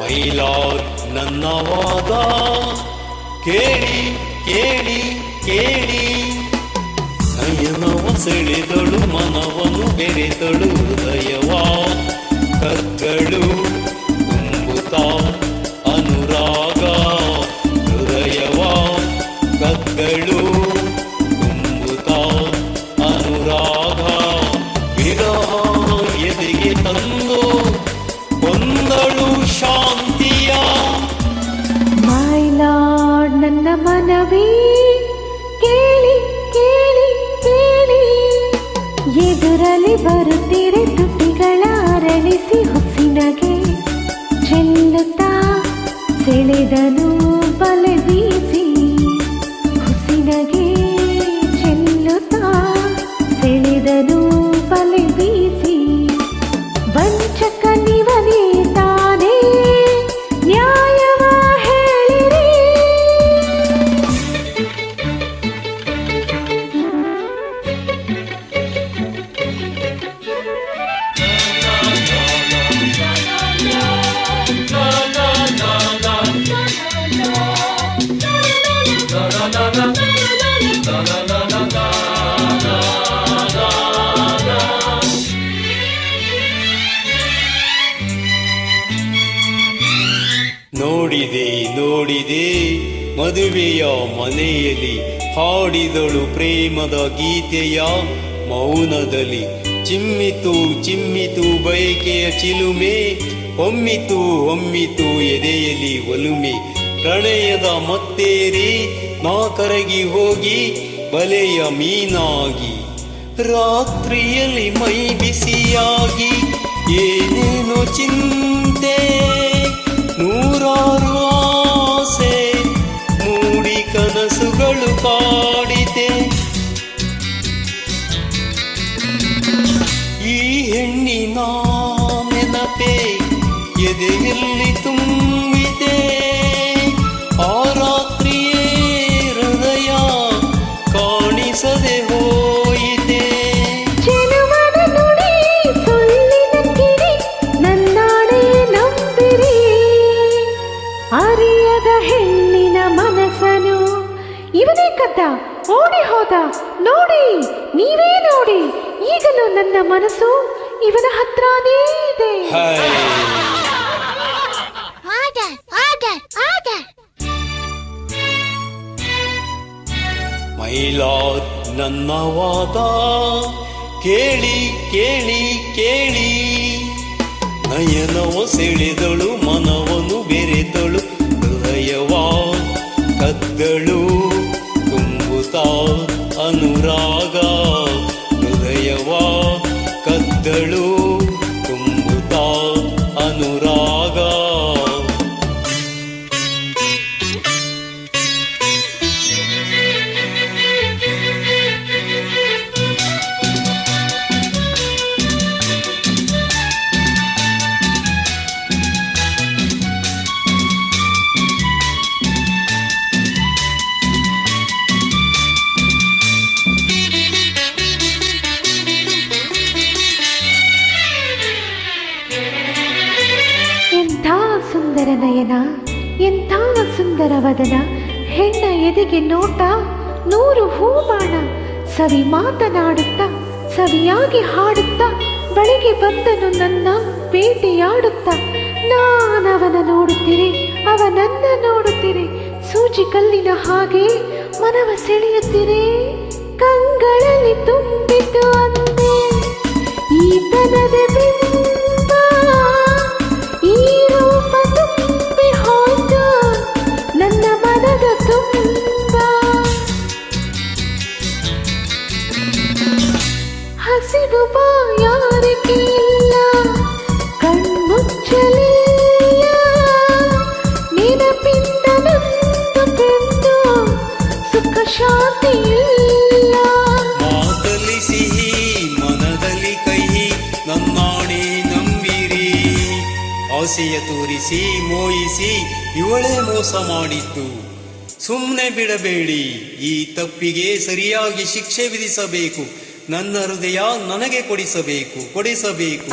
Mylar ನನ್ನವಾದ. ಕೇಳಿ ಕೇಳಿ ಕೇಳಿ. ನಯನವ ಸೆಳೆದಳು ಮನವನು ಬೆರೆದಳು ಮನವೇ ಕೇಳಿ ಕೇಳಿ ಕೇಳಿ ಎದುರಲ್ಲಿ ಬರುತ್ತಿರೆ ನೋಡಿದೆ ನೋಡಿದೆ. ಮದುವೆಯ ಮನೆಯಲ್ಲಿ ಹಾಡಿದಳು ಪ್ರೇಮದ ಗೀತೆಯ ಮೌನದಲ್ಲಿ. ಚಿಮ್ಮಿತು ಚಿಮ್ಮಿತು ಬಯಕೆಯ ಚಿಲುಮೆ ಹೊಮ್ಮಿತು ಹೊಮ್ಮಿತು ಎದೆಯಲ್ಲಿ ಒಲುಮೆ. ಪ್ರಣಯದ ಮತ್ತೇರಿ, ನಾ ಕರಗಿ ಹೋಗಿ, ಬಲೆಯ ಮೀನಾಗಿ. ರಾತ್ರಿಯಲ್ಲಿ ಮೈ ಬಿಸಿಯಾಗಿ, ಏನೇನೋ ಚಿಂತೆ ಹೆಣ್ಣಿನ ನೆನಪೆ ಎದೆಯಲ್ಲಿ ತುಂಬಿದೆ. ಆ ರಾತ್ರಿಯೇ ಹೃದಯ ಕಾಣಿಸದೆ ಹೋಯಿತೆ. ಅರಿಯದ ಹೆಣ್ಣಿನ ಮನಸ್ಸನು ಇವನೇ ಕದ್ದ, ಓಡಿ ಹೋದ, ನೋಡಿ, ನೀವೇ ನೋಡಿ, ಈಗಲೂ ನನ್ನ ಮನಸ್ಸು ಇವನ ಹತ್ರನೇ ಇದೆ. ಮೈಲಾರ್ ನನ್ನ ವಾದ ಕೇಳಿ ಕೇಳಿ ಕೇಳಿ. ನಯನವ ಸೆಳೆದಳು ಮನವನು ಬೆರೆತಳು ಹೃದಯವ ಕದ್ದಳು ತುಂಬುತ್ತಾ ಅನುರಾಗ. ಕದ್ದಳು ಸುಂದರ ನಯನ ಸುಂದರ ವದನ, ಹೆಣ್ಣ ಎದೆಗೆ ನೋಟ ನೂರು ಹೂಬಾಣ, ಸವಿ ಮಾತನಾಡುತ್ತ, ಸವಿಯಾಗಿ ಹಾಡುತ್ತ, ಬಳಿಗೆ ಬಂದನು ನನ್ನ ಬೇಟೆಯಾಡುತ್ತ, ನಾನವನ ನೋಡುತ್ತಿರಿ ಅವನನ್ನ ನೋಡುತ್ತಿರಿ, ಸೂಜಿ ಕಲ್ಲಿನ ಹಾಗೆ ಮನವ ಸೆಳೆಯುತ್ತಿರಿ, ಕಂಗಳಲ್ಲಿ ತುಂಬಿತು ಅಂದೆ. ಈತನದ ನಂಬಿರಿ. ಆಸೆಯ ತೋರಿಸಿ ಮೋಯಿಸಿ ಇವಳೇ ಮೋಸ ಮಾಡಿದ್ದು. ಸುಮ್ಮನೆ ಬಿಡಬೇಡಿ ಈ ತಪ್ಪಿಗೆ ಸರಿಯಾಗಿ ಶಿಕ್ಷೆ ವಿಧಿಸಬೇಕು. ನನ್ನ ಹೃದಯ ನನಗೆ ಕೊಡಿಸಬೇಕು ಕೊಡಿಸಬೇಕು.